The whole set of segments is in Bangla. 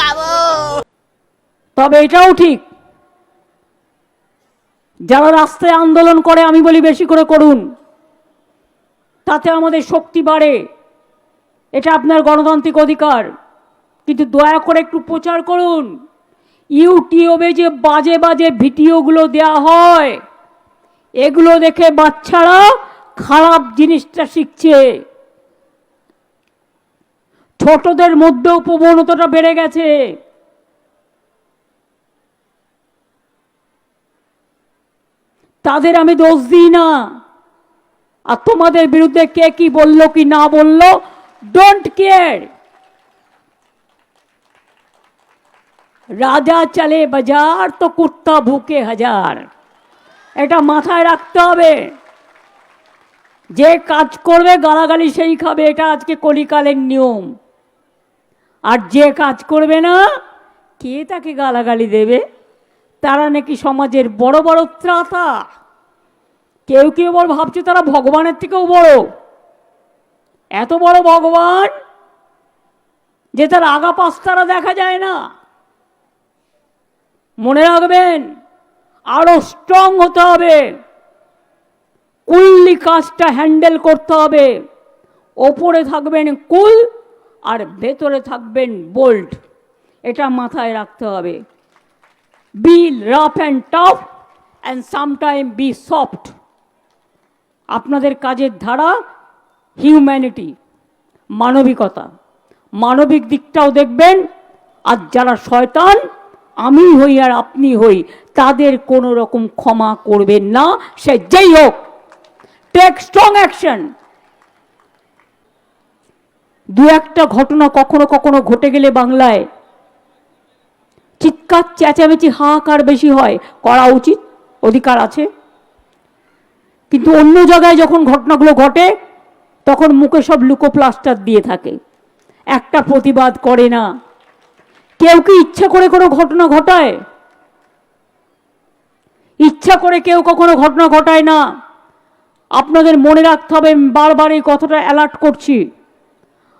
খাব তবে এটাও ঠিক। যারা রাস্তায় আন্দোলন করে, আমি বলি বেশি করে করুন। তাতে আমাদের শক্তি বাড়ে। এটা আপনার গণতান্ত্রিক অধিকার। কিন্তু দয়া করে একটু প্রচার করুন। ইউটিউবে যে বাজে বাজে ভিডিওগুলো দেয়া হয়, এগুলো দেখে বাচ্চারা খারাপ জিনিসটা শিখছে। ছোটদের মধ্যেও প্রবণতাটা বেড়ে গেছে। তাদের আমি দোষ দিই না। আর তোমাদের বিরুদ্ধে কে কি বলল কি না বলল ডোন্ট কেয়ার রাজা চলে বাজার তো কুত্তা ভুকে হাজার। এটা মাথায় রাখতে হবে। যে কাজ করবে, গালাগালি সেই খাবে, এটা আজকে কলিকালের নিয়ম। আর যে কাজ করবে না, কে তাকে গালাগালি দেবে? তারা নাকি সমাজের বড় বড় ত্রাতা। কেউ কেউ বড় ভাবছে তারা ভগবানের থেকেও বড়। এত বড় ভগবান যে তার আগা পাশ তারা দেখা যায় না। মনে রাখবেন, আরও স্ট্রং হতে হবে। কুললি কাজটা হ্যান্ডেল করতে হবে। ওপরে থাকবেন কুল আর ভেতরে থাকবেন বোল্ট। এটা মাথায় রাখতে হবে। Be rough and tough and sometime be soft. আপনাদের কাজের ধারা হিউম্যানিটি, মানবিকতা। মানবিক দিকটাও দেখবেন, আর যারা শয়তান, আমি হই আর আপনি হই, তাদের কোনো রকম ক্ষমা করবেন না, সে যেই হোক। টেক স্ট্রং অ্যাকশন দু একটা ঘটনা কখনো কখনো ঘটে গেলে বাংলায় চিৎকার, চেঁচামেচি, হাহাকার বেশি হয়। করা উচিত, অধিকার আছে। কিন্তু অন্য জায়গায় যখন ঘটনাগুলো ঘটে, তখন মুখে সব লুকো প্লাস্টার দিয়ে থাকে। একটা প্রতিবাদ করে না। কেউ কি ইচ্ছা করে কোনো ঘটনা ঘটায়? ইচ্ছা করে কেউ কখনো ঘটনা ঘটায় না। আপনাদের মনে রাখতে হবে বারবার এই কথাটা অ্যালার্ট করছি।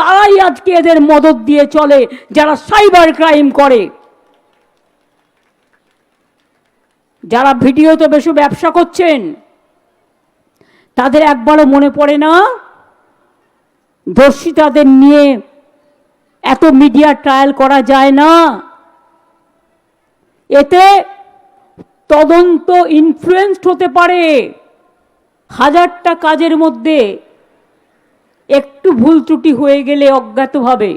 তারাই আজকে এদের মদত দিয়ে চলে, যারা সাইবার ক্রাইম করে। যারা ভিডিওতে বেশি ব্যবসা করছেন, তাদের একবারও মনে পড়ে না, দর্শিতাদের নিয়ে এত মিডিয়া ট্রায়াল করা যায় না। এতে তদন্ত ইনফ্লুয়েসড হতে পারে। হাজারটা কাজের মধ্যে একটু ভুল ত্রুটি হয়ে গেলে অজ্ঞাতভাবে,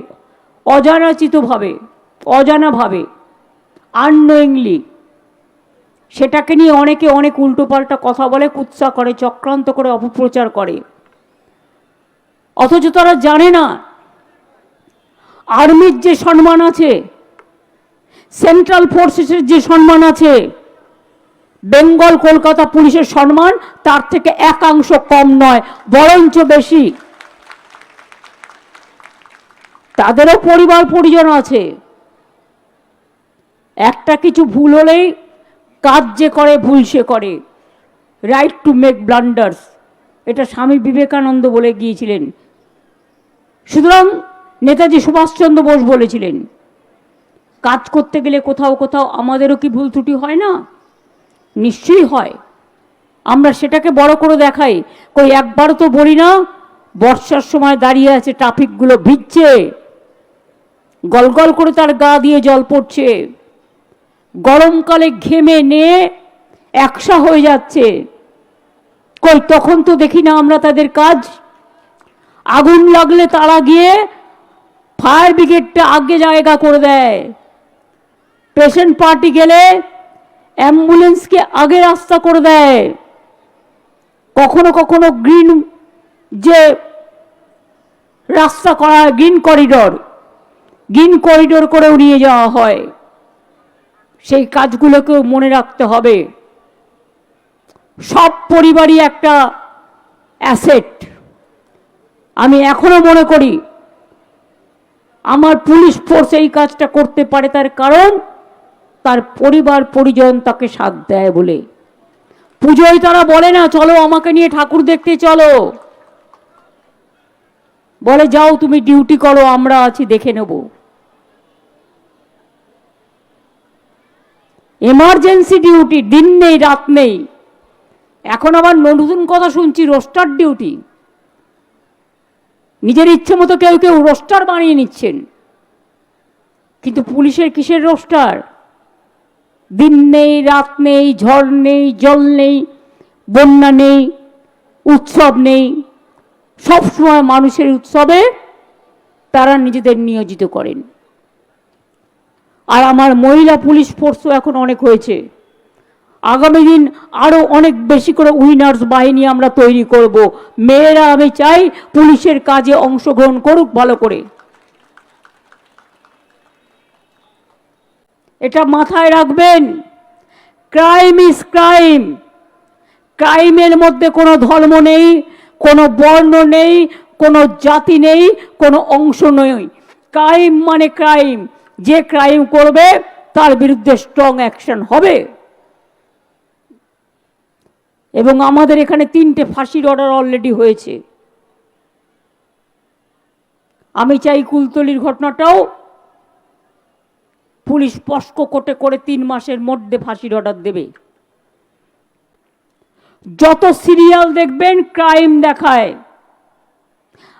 অজানাচিতভাবে, অজানাভাবে আননোয়িংলি সেটাকে নিয়ে অনেকে অনেক উল্টোপাল্টা কথা বলে, কুৎসা করে, চক্রান্ত করে, অপপ্রচার করে। অথচ তারা জানে না, আর্মির যে সম্মান আছে, সেন্ট্রাল ফোর্সেসের যে সম্মান আছে, বেঙ্গল, কলকাতা পুলিশের সম্মান তার থেকে একাংশ কম নয়, বরঞ্চ বেশি। তাদেরও পরিবার পরিজন আছে। একটা কিছু ভুল হলেই কাজ যে করে, ভুল সে করে। রাইট টু মেক ব্লান্ডার্স এটা স্বামী বিবেকানন্দ বলে গিয়েছিলেন। সুতরাং নেতাজি সুভাষচন্দ্র বোস বলেছিলেন, কাজ করতে গেলে কোথাও কোথাও আমাদেরও কি ভুল ত্রুটি হয় না? নিশ্চয়ই হয়। আমরা সেটাকে বড় করে দেখাই। কই একবারও তো বলি না, বর্ষার সময় দাঁড়িয়ে আছে ট্রাফিকগুলো ভিজছে। গলগল করে তার গা দিয়ে জল পড়ছে। গরমকালে ঘেমে নিয়ে একসা হয়ে যাচ্ছে। কই, তখন তো দেখি না আমরা তাদের কাজ। আগুন লাগলে তারা গিয়ে ফায়ার ব্রিগেডটা আগে জায়গা করে দেয়। পেশেন্ট পার্টি গেলে অ্যাম্বুলেন্সকে আগে রাস্তা করে দেয়। কখনো কখনো গ্রিন যে রাস্তা করা, গ্রিন করিডর। গ্রিন করিডোর করেও নিয়ে যাওয়া হয়। সেই কাজগুলোকেও মনে রাখতে হবে। সব পরিবারই একটা অ্যাসেট। আমি এখনও মনে করি, আমার পুলিশ ফোর্স এই কাজটা করতে পারে তার কারণ, তার পরিবার পরিজন তাকে সাথ দেয় বলে। পুজোয় তারা বলে না, চলো আমাকে নিয়ে ঠাকুর দেখতে চলো। বলে, যাও তুমি ডিউটি করো, আমরা আছি, দেখে নেব। এমার্জেন্সি ডিউটি দিন নেই, রাত নেই। এখন আবার নতুন কথা শুনছি রোস্টার ডিউটি নিজের ইচ্ছে মতো কেউ কেউ রোস্টার বানিয়ে নিচ্ছেন। কিন্তু পুলিশের কিসের রোস্টার দিন নেই, রাত নেই, ঝড় নেই, জল নেই, বন্যা নেই, উৎসব নেই। সবসময় মানুষের উৎসবে তারা নিজেদের নিয়োজিত করেন। আর আমার মহিলা পুলিশ ফোর্সও এখন অনেক হয়েছে। আগামী দিন আরও অনেক বেশি করে উইনার্স বাহিনী আমরা তৈরি করব। মেয়েরা, আমি চাই পুলিশের কাজে অংশগ্রহণ করুক ভালো করে। এটা মাথায় রাখবেন ক্রাইম ইজ ক্রাইম ক্রাইমের মধ্যে কোনো ধর্ম নেই, কোনো বর্ণ নেই, কোনো জাতি নেই, কোনো অংশ নেই ক্রাইম মানে ক্রাইম যে ক্রাইম করবে, তার বিরুদ্ধে স্ট্রং অ্যাকশন হবে। এবং আমাদের এখানে তিনটে ফাঁসির অর্ডার অলরেডি হয়েছে। আমি চাই কুলতলির ঘটনাটাও পুলিশ পস্ক কোটে করে তিন মাসের মধ্যে ফাঁসির অর্ডার দেবে। যত সিরিয়াল দেখবেন ক্রাইম দেখায়।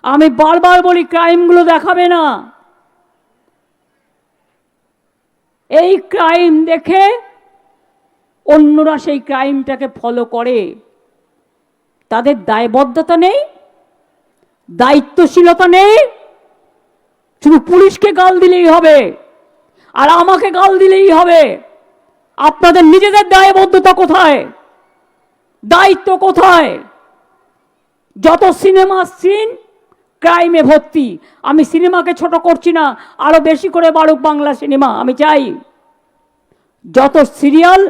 আমি বারবার বলি ক্রাইমগুলো দেখাবে না। এই ক্রাইম দেখে অন্যরা সেই ক্রাইমটাকে ফলো করে। তাদের দায়বদ্ধতা নেই, দায়িত্বশীলতা নেই। শুধু পুলিশকে গাল দিলেই হবে, আর আমাকে গাল দিলেই হবে। আপনাদের নিজেদের দায়বদ্ধতা কোথায়? দায়িত্ব কোথায়? যত সিনেমা সিন ক্রাইমে ভর্তি। আমি সিনেমাকে ছোট করছি না, আরও বেশি করে বাড়ুক বাংলা সিনেমা, আমি চাই। যত সিরিয়াল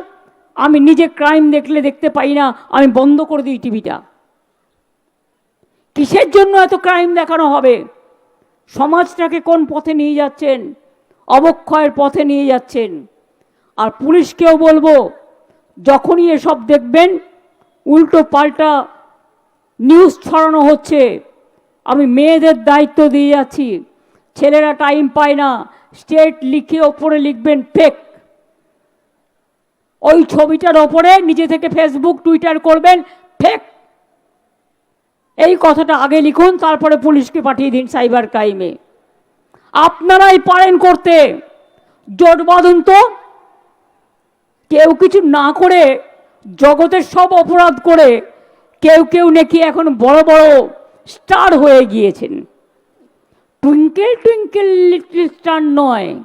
আমি নিজে ক্রাইম দেখলে দেখতে পাই না, আমি বন্ধ করে দিই টিভিটা। কিসের জন্য এত ক্রাইম দেখানো হবে? সমাজটাকে কোন পথে নিয়ে যাচ্ছেন? অবক্ষয়ের পথে নিয়ে যাচ্ছেন? আর পুলিশকেও বলব, যখনই এসব দেখবেন, উল্টো পাল্টা নিউজ ছড়ানো হচ্ছে। আমি মেয়েদের দায়িত্ব দিয়ে যাচ্ছি ছেলেরা টাইম পায় না। স্টেট লিখে ওপরে লিখবেন ফেক ওই ছবিটার ওপরে নিজে থেকে ফেসবুক টুইটার করবেন ফেক এই কথাটা আগে লিখুন, তারপরে পুলিশকে পাঠিয়ে দিন সাইবার ক্রাইমে আপনারাই পারেন করতে। জোট বাঁধুন তো। কেউ কিছু না করে জগতের সব অপরাধ করে। কেউ কেউ নাকি এখন বড় বড় স্টার হয়ে গিয়েছেন। টুইঙ্কেল টুইঙ্কেল, লিটল স্টার নয়।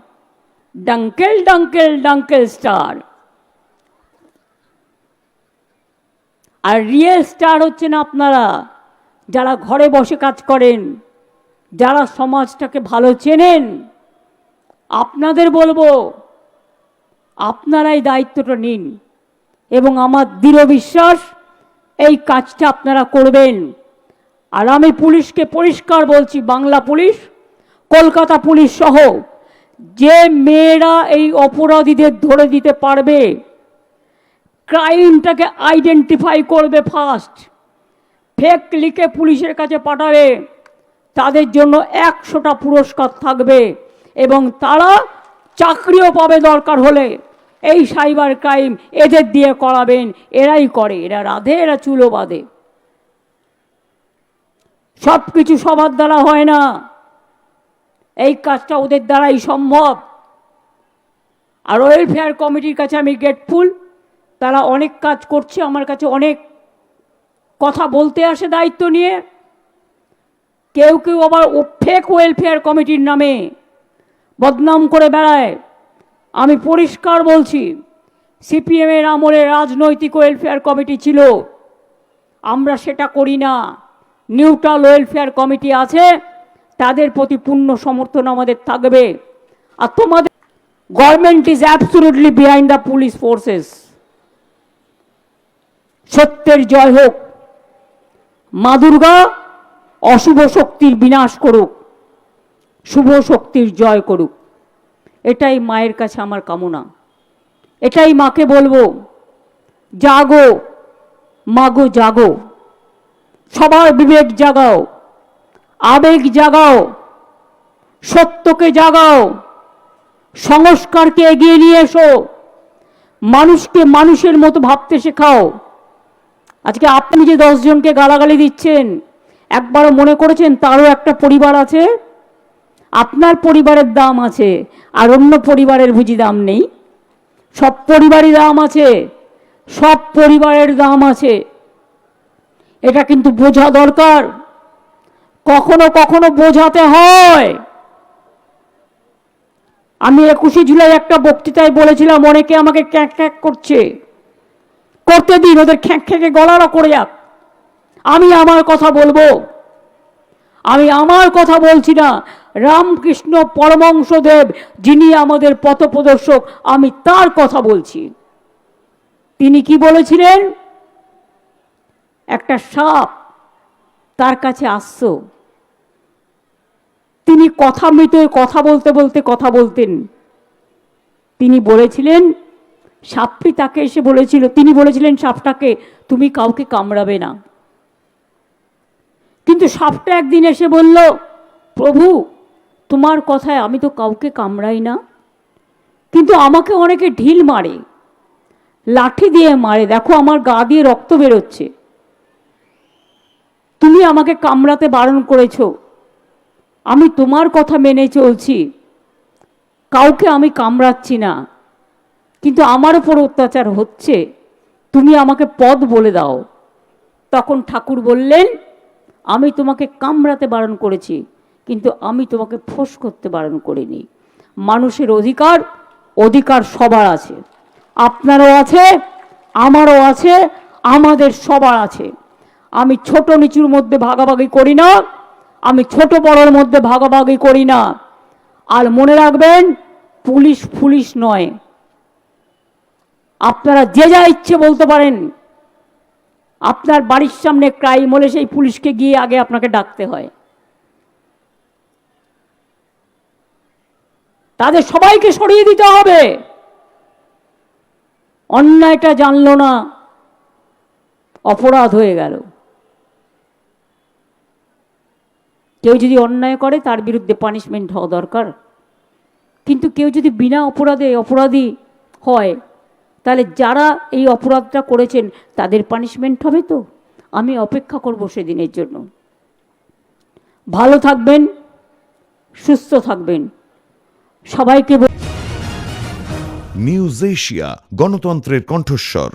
Dunkel Dunkel Dunkel star. আর রিয়েল স্টার হচ্ছেন আপনারা, যারা ঘরে বসে কাজ করেন, যারা সমাজটাকে ভালো চেনেন। আপনাদের বলব, আপনারাই দায়িত্বটা নিন এবং আমার দৃঢ় বিশ্বাস, এই কাজটা আপনারা করবেন। আর আমি পুলিশকে পরিষ্কার বলছি, বাংলা পুলিশ, কলকাতা পুলিশ সহ, যে মেয়েরা এই অপরাধীদের ধরে দিতে পারবে, ক্রাইমটাকে আইডেন্টিফাই করবে ফার্স্ট, ফেক লিখে পুলিশের কাছে পাঠাবে, তাদের জন্য একশোটা পুরস্কার থাকবে এবং তারা চাকরিও পাবে দরকার হলে। এই সাইবার ক্রাইম এদের দিয়ে করাবেন, এরাই করে, এরা রাধে, এরা চুলো বাঁধে। সব কিছু সবার দ্বারা হয় না। এই কাজটা ওদের দ্বারাই সম্ভব। আর ওয়েলফেয়ার কমিটির কাছে আমি গ্রেটফুল তারা অনেক কাজ করছে, আমার কাছে অনেক কথা বলতে আসে দায়িত্ব নিয়ে। কেউ কেউ আবার ফেক ওয়েলফেয়ার কমিটির নামে বদনাম করে বেড়ায়। আমি পরিষ্কার বলছি সিপিএমের আমলে রাজনৈতিক ওয়েলফেয়ার কমিটি ছিল। আমরা সেটা করি না। নিউট্রাল ওয়েলফেয়ার কমিটি আছে, তাদের প্রতি পূর্ণ সমর্থন আমাদের থাকবে। আর তোমাদের government is absolutely behind the police forces সত্যের জয় হোক, মা দুর্গা অশুভ শক্তির বিনাশ করুক, শুভ শক্তির জয় করুক। এটাই মায়ের কাছে আমার কামনা। এটাই মাকে বলব, জাগো মাগো জাগো। সবার বিবেক জাগাও, আবেগ জাগাও, সত্যকে জাগাও, সংস্কারকে এগিয়ে নিয়ে এসো, মানুষকে মানুষের মতো ভাবতে শেখাও। আজকে আপনি যে দশজনকে গালাগালি দিচ্ছেন, একবারও মনে করেছেন তারও একটা পরিবার আছে? আপনার পরিবারের দাম আছে, আর অন্য পরিবারের বুঝি দাম নেই? সব পরিবারই দাম আছে, সব পরিবারের দাম আছে। এটা কিন্তু বোঝা দরকার। কখনো কখনো বোঝাতে হয়। আমি একুশে জুলাই একটা বক্তৃতায় বলেছিলাম, অনেকে আমাকে ক্যাঁক ক্যাঁক করছে। করতে দিন, ওদের খ্যাঁক খ্যাঁকে গলারও করে যাক। আমি আমার কথা বলব। আমি আমার কথা বলছি না। রামকৃষ্ণ পরমংশদেব যিনি আমাদের পথপ্রদর্শক, আমি তার কথা বলছি। তিনি কি বলেছিলেন? একটা সাপ তার কাছে আসছ। তিনি কথা মৃত কথা বলতে বলতে কথা বলতেন। তিনি বলেছিলেন, সাপটি তাকে এসে বলেছিল, তিনি বলেছিলেন, সাপটাকে তুমি কাউকে কামড়াবে না। কিন্তু সাপটা একদিন এসে বলল, প্রভু, তোমার কথায় আমি তো কাউকে কামড়াই না। কিন্তু আমাকে অনেকে ঢিল মারে, লাঠি দিয়ে মারে। দেখো, আমার গা দিয়ে রক্ত বেরোচ্ছে। তুমি আমাকে কামড়াতে বারণ করেছ। আমি তোমার কথা মেনে চলছি। কাউকে আমি কামড়াচ্ছি না। কিন্তু আমার ওপর অত্যাচার হচ্ছে। তুমি আমাকে পদ বলে দাও। তখন ঠাকুর বললেন, আমি তোমাকে কামড়াতে বারণ করেছি, কিন্তু আমি তোমাকে ফোঁস করতে বারণ করিনি। মানুষের অধিকার অধিকার সবার আছে। আপনারও আছে, আমারও আছে, আমাদের সবার আছে। আমি ছোট নিচুর মধ্যে ভাগাভাগি করি না, আমি ছোট বড়র মধ্যে ভাগাভাগি করি না। আর মনে রাখবেন, পুলিশ পুলিশ নয়। আপনারা যে যা ইচ্ছে বলতে পারেন, আপনার বাড়ির সামনে ক্রাইম হলে সেই পুলিশকে গিয়ে আগে আপনাকে ডাকতে হয়। তাদের সবাইকে সরিয়ে দিতে হবে। অন্যায়টা জানলো না, অপরাধ হয়ে গেল। কেউ যদি অন্যায় করে, তার বিরুদ্ধে পানিশমেন্ট হওয়া দরকার। কিন্তু কেউ যদি বিনা অপরাধে অপরাধী হয়, তাহলে যারা এই অপরাধটা করেছেন, তাদের পানিশমেন্ট হবে তো? আমি অপেক্ষা করব সেদিনের জন্য। ভালো থাকবেন, সুস্থ থাকবেন। সবাইকে নিউজ এশিয়া গণতন্ত্রের কণ্ঠস্বর।